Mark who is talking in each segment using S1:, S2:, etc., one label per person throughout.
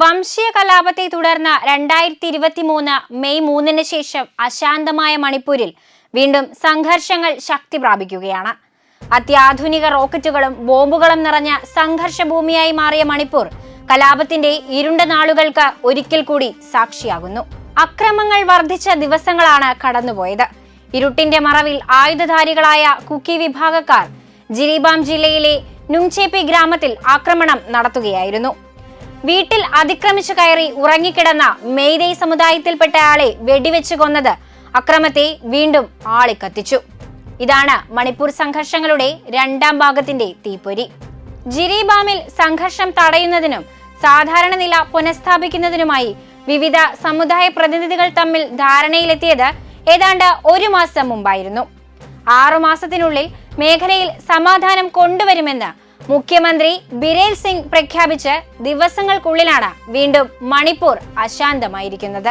S1: വംശീയ കലാപത്തെ തുടർന്ന് രണ്ടായിരത്തി ഇരുപത്തി മൂന്ന് മെയ് മൂന്നിന് ശേഷം അശാന്തമായ മണിപ്പൂരിൽ വീണ്ടും സംഘർഷങ്ങൾ ശക്തി പ്രാപിക്കുകയാണ്. അത്യാധുനിക റോക്കറ്റുകളും ബോംബുകളും നിറഞ്ഞ സംഘർഷ ഭൂമിയായി മാറിയ മണിപ്പൂർ കലാപത്തിന്റെ ഇരുണ്ട നാളുകൾക്ക് ഒരിക്കൽ കൂടി സാക്ഷിയാകുന്നു. അക്രമങ്ങൾ വർദ്ധിച്ച ദിവസങ്ങളാണ് കടന്നുപോയത്. ഇരുട്ടിന്റെ മറവിൽ ആയുധധാരികളായ കുക്കി വിഭാഗക്കാർ ജിരിബാം ജില്ലയിലെ നുങ്ചേപ്പി ഗ്രാമത്തിൽ ആക്രമണം നടത്തുകയായിരുന്നു. വീട്ടിൽ അതിക്രമിച്ചു കയറി ഉറങ്ങിക്കിടന്ന മെയ്തൈ സമുദായത്തിൽപ്പെട്ട ആളെ വെടിവെച്ച് കൊന്നത് അക്രമത്തെ വീണ്ടും ആളിക്കത്തിച്ചു ഇതാണ് മണിപ്പൂർ സംഘർഷങ്ങളുടെ രണ്ടാം ഭാഗത്തിന്റെ തീപ്പൊരി. ജിരിബാമിൽ സംഘർഷം തടയുന്നതിനും സാധാരണ നില പുനഃസ്ഥാപിക്കുന്നതിനുമായി വിവിധ സമുദായ പ്രതിനിധികൾ തമ്മിൽ ധാരണയിലെത്തിയത് ഏതാണ്ട് ഒരു മാസം മുമ്പായിരുന്നു. ആറു മാസത്തിനുള്ളിൽ മേഖലയിൽ സമാധാനം കൊണ്ടുവരുമെന്ന് മുഖ്യമന്ത്രി ബിരേൽ സിംഗ് പ്രഖ്യാപിച്ച് ദിവസങ്ങൾക്കുള്ളിലാണ് വീണ്ടും മണിപ്പൂർ അശാന്തമായിരിക്കുന്നത്.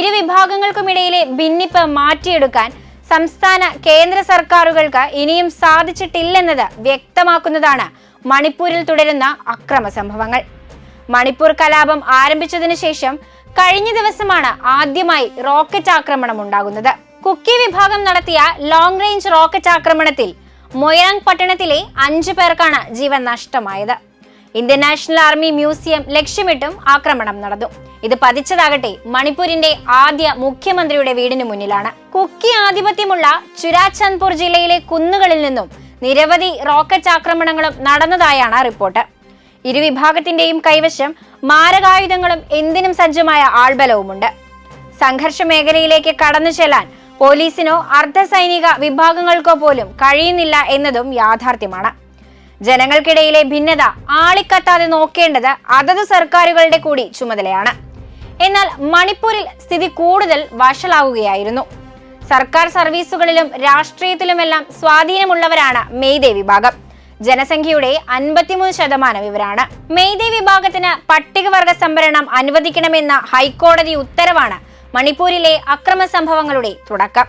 S1: ഇരുവിഭാഗങ്ങൾക്കുമിടയിലെ ഭിന്നിപ്പ് മാറ്റിയെടുക്കാൻ സംസ്ഥാന കേന്ദ്ര സർക്കാരുകൾക്ക് ഇനിയും സാധിച്ചിട്ടില്ലെന്നത് വ്യക്തമാക്കുന്നതാണ് മണിപ്പൂരിൽ തുടരുന്ന അക്രമ സംഭവങ്ങൾ. മണിപ്പൂർ കലാപം ആരംഭിച്ചതിനു ശേഷം കഴിഞ്ഞ ദിവസമാണ് ആദ്യമായി റോക്കറ്റ് ആക്രമണം ഉണ്ടാകുന്നത്. കുക്കി വിഭാഗം നടത്തിയ ലോങ് റേഞ്ച് റോക്കറ്റ് ആക്രമണത്തിൽ മൊയറാങ് പട്ടണത്തിലെ അഞ്ചു പേർക്കാണ് ജീവൻ നഷ്ടമായത്. ഇന്ത്യൻ നാഷണൽ ആർമി മ്യൂസിയം ലക്ഷ്യമിട്ടും ആക്രമണം നടന്നു. ഇത് പതിച്ചതാകട്ടെ മണിപ്പൂരിന്റെ ആദ്യ മുഖ്യമന്ത്രിയുടെ വീടിന് മുന്നിലാണ്. കുക്കി ആധിപത്യമുള്ള ചുരാചന്ദ്പൂർ ജില്ലയിലെ കുന്നുകളിൽ നിന്നും നിരവധി റോക്കറ്റ് ആക്രമണങ്ങളും നടന്നതായാണ് റിപ്പോർട്ട്. ഇരുവിഭാഗത്തിന്റെയും കൈവശം മാരകായുധങ്ങളും എന്തിനും സജ്ജമായ ആൾബലവുമുണ്ട്. സംഘർഷ മേഖലയിലേക്ക് കടന്നു ചെല്ലാൻ പോലീസിനോ അർദ്ധസൈനിക വിഭാഗങ്ങൾക്കോ പോലും കഴിയുന്നില്ല എന്നതും യാഥാർത്ഥ്യമാണ്. ജനങ്ങൾക്കിടയിലെ ഭിന്നത ആളിക്കത്താതെ നോക്കേണ്ടത് അതത് സർക്കാരുകളുടെ കൂടി ചുമതലയാണ്. എന്നാൽ മണിപ്പൂരിൽ സ്ഥിതി കൂടുതൽ വഷളാവുകയായിരുന്നു. സർക്കാർ സർവീസുകളിലും രാഷ്ട്രീയത്തിലുമെല്ലാം സ്വാധീനമുള്ളവരാണ് മെയ്തേ വിഭാഗം. ജനസംഖ്യയുടെ അൻപത്തിമൂന്ന് ശതമാനം ഇവരാണ്. മെയ്തേ വിഭാഗത്തിന് പട്ടികവർഗ സംവരണം അനുവദിക്കണമെന്ന ഹൈക്കോടതി ഉത്തരവാണ് മണിപ്പൂരിലെ അക്രമ സംഭവങ്ങളുടെ തുടക്കം.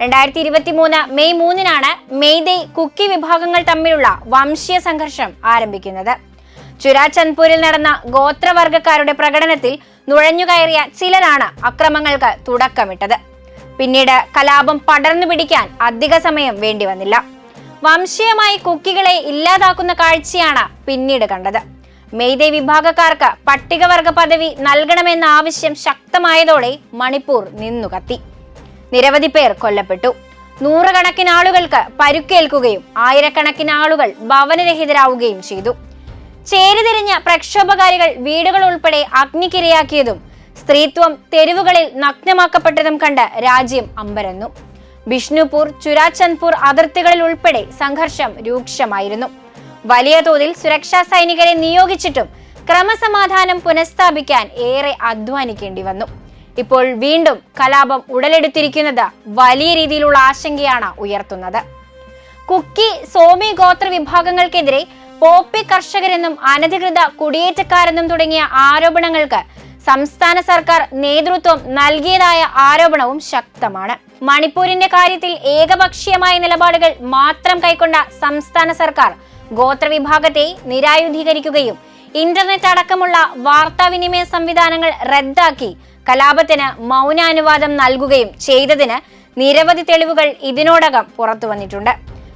S1: രണ്ടായിരത്തി ഇരുപത്തി മൂന്ന് മെയ് മൂന്നിനാണ് മെയ്തേ കുക്കി വിഭാഗങ്ങൾ തമ്മിലുള്ള വംശീയ സംഘർഷം ആരംഭിക്കുന്നത്. ചുരാചന്ദ്പൂരിൽ നടന്ന ഗോത്രവർഗക്കാരുടെ പ്രകടനത്തിൽ നുഴഞ്ഞുകയറിയ ചിലരാണ് അക്രമങ്ങൾക്ക് തുടക്കമിട്ടത്. പിന്നീട് കലാപം പടർന്നു പിടിക്കാൻ അധിക സമയം വേണ്ടി വന്നില്ല വംശീയമായി കുക്കികളെ ഇല്ലാതാക്കുന്ന കാഴ്ചയാണ് പിന്നീട് കണ്ടത്. മെയ്തേ വിഭാഗക്കാർക്ക് പട്ടികവർഗ പദവി നൽകണമെന്ന ആവശ്യം ശക്തമായതോടെ മണിപ്പൂർ നിന്നുകത്തി നിരവധി പേർ കൊല്ലപ്പെട്ടു. നൂറുകണക്കിന് ആളുകൾക്ക് പരുക്കേൽക്കുകയും ആയിരക്കണക്കിന് ആളുകൾ ഭവനരഹിതരാവുകയും ചെയ്തു. ചേരിതിരിഞ്ഞ പ്രക്ഷോഭകാരികൾ വീടുകൾ ഉൾപ്പെടെ അഗ്നിക്കിരയാക്കിയതും സ്ത്രീത്വം തെരുവുകളിൽ നഗ്നമാക്കപ്പെട്ടതും കണ്ട് രാജ്യം അമ്പരന്നു. ബിഷ്ണുപൂർ ചുരാചന്ദ്പൂർ അതിർത്തികളിൽ ഉൾപ്പെടെ സംഘർഷം രൂക്ഷമായിരുന്നു. വലിയ തോതിൽ സുരക്ഷാ സൈനികരെ നിയോഗിച്ചിട്ടും ക്രമസമാധാനം പുനഃസ്ഥാപിക്കാൻ ഏറെ അധ്വാനിക്കേണ്ടി വന്നു. ഇപ്പോൾ വീണ്ടും കലാപം ഉടലെടുത്തിരിക്കുന്നത് വലിയ രീതിയിലുള്ള ആശങ്കയാണ് ഉയർത്തുന്നത്. കുക്കി സോമി ഗോത്ര വിഭാഗങ്ങൾക്കെതിരെ പോപ്പി കർഷകരെന്നും അനധികൃത കുടിയേറ്റക്കാരെന്നും തുടങ്ങിയ ആരോപണങ്ങൾക്ക് സംസ്ഥാന സർക്കാർ നേതൃത്വം നൽകിയതായ ആരോപണവും ശക്തമാണ്. മണിപ്പൂരിന്റെ കാര്യത്തിൽ ഏകപക്ഷീയമായ നിലപാടുകൾ മാത്രം കൈക്കൊണ്ട സംസ്ഥാന സർക്കാർ ഗോത്രവിഭാഗത്തെ നിരായുധീകരിക്കുകയും ഇന്റർനെറ്റ് അടക്കമുള്ള വാർത്താവിനിമയ സംവിധാനങ്ങൾ റദ്ദാക്കി കലാപത്തിന് മൗനാനുവാദം നൽകുകയും ചെയ്തതിന് നിരവധി തെളിവുകൾ ഇതിനോടകം പുറത്തു വന്നിട്ടുണ്ട്.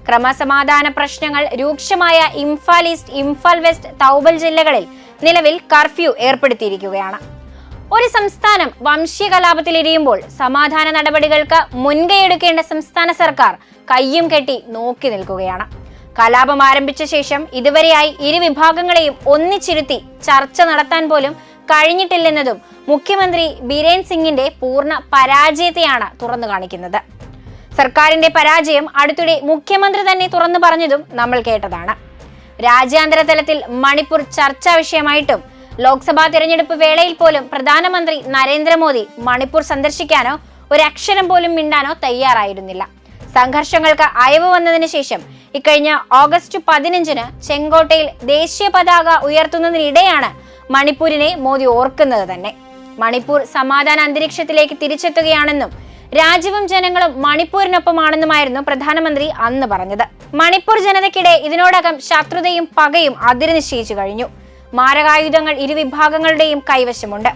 S1: ക്രമസമാധാന പ്രശ്നങ്ങൾ രൂക്ഷമായ ഇംഫാൽ ഈസ്റ്റ് ഇംഫാൽ വെസ്റ്റ് തൗബൽ ജില്ലകളിൽ നിലവിൽ കർഫ്യൂ ഏർപ്പെടുത്തിയിരിക്കുകയാണ്. ഒരു സംസ്ഥാനം വംശീയ കലാപത്തിലിരിയുമ്പോൾ സമാധാന നടപടികൾക്ക് മുൻകൈയെടുക്കേണ്ട സംസ്ഥാന സർക്കാർ കയ്യും കെട്ടി നോക്കി നിൽക്കുകയാണ്. കലാപം ആരംഭിച്ച ശേഷം ഇതുവരെയായി ഇരു വിഭാഗങ്ങളെയും ഒന്നിച്ചിരുത്തി ചർച്ച നടത്താൻ പോലും കഴിഞ്ഞിട്ടില്ലെന്നതും മുഖ്യമന്ത്രി ബിരേൻ സിംഗിന്റെ പൂർണ പരാജയത്തെയാണ് തുറന്നു കാണിക്കുന്നത്. സർക്കാരിന്റെ പരാജയം അടുത്തിടെ മുഖ്യമന്ത്രി തന്നെ തുറന്നു പറഞ്ഞതും നമ്മൾ കേട്ടതാണ്. രാജ്യാന്തര തലത്തിൽ മണിപ്പൂർ ചർച്ചാ വിഷയമായിട്ടും ലോക്സഭാ തിരഞ്ഞെടുപ്പ് വേളയിൽ പോലും പ്രധാനമന്ത്രി നരേന്ദ്രമോദി മണിപ്പൂർ സന്ദർശിക്കാനോ ഒരക്ഷരം പോലും മിണ്ടാനോ തയ്യാറായിരുന്നില്ല. സംഘർഷങ്ങൾക്ക് അയവ് വന്നതിന് ശേഷം ഇക്കഴിഞ്ഞ ഓഗസ്റ്റ് പതിനഞ്ചിന് ചെങ്കോട്ടയിൽ ദേശീയ പതാക ഉയർത്തുന്നതിനിടെയാണ് മണിപ്പൂരിനെ മോദി ഓർക്കുന്നത് തന്നെ. മണിപ്പൂർ സമാധാന അന്തരീക്ഷത്തിലേക്ക് തിരിച്ചെത്തുകയാണെന്നും രാജ്യവും ജനങ്ങളും മണിപ്പൂരിനൊപ്പമാണെന്നുമായിരുന്നു പ്രധാനമന്ത്രി അന്ന് പറഞ്ഞത്. മണിപ്പൂർ ജനതയ്ക്കിടെ ഇതിനോടകം ശത്രുതയും പകയും അതിര് നിശ്ചയിച്ചു കഴിഞ്ഞു. മാരകായുധങ്ങൾ ഇരുവിഭാഗങ്ങളുടെയും കൈവശമുണ്ട്.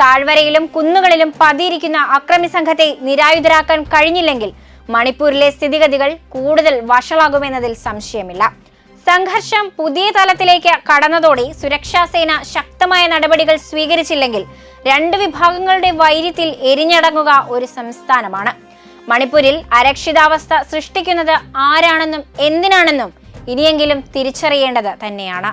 S1: താഴ്വരയിലും കുന്നുകളിലും പതിയിരിക്കുന്ന അക്രമി സംഘത്തെ നിരായുധരാക്കാൻ കഴിഞ്ഞില്ലെങ്കിൽ മണിപ്പൂരിലെ സ്ഥിതിഗതികൾ കൂടുതൽ വഷളാകുമെന്നതിൽ സംശയമില്ല. സംഘർഷം പുതിയ തലത്തിലേക്ക് കടന്നതോടെ സുരക്ഷാ സേന ശക്തമായ നടപടികൾ സ്വീകരിച്ചില്ലെങ്കിൽ രണ്ട് വിഭാഗങ്ങളുടെ വൈര്യത്തിൽ എരിഞ്ഞടങ്ങുക ഒരു സംസ്ഥാനമാണ്. മണിപ്പൂരിൽ അരക്ഷിതാവസ്ഥ സൃഷ്ടിക്കുന്നത് ആരാണെന്നും എന്തിനാണെന്നും ഇനിയെങ്കിലും തിരിച്ചറിയേണ്ടത് തന്നെയാണ്.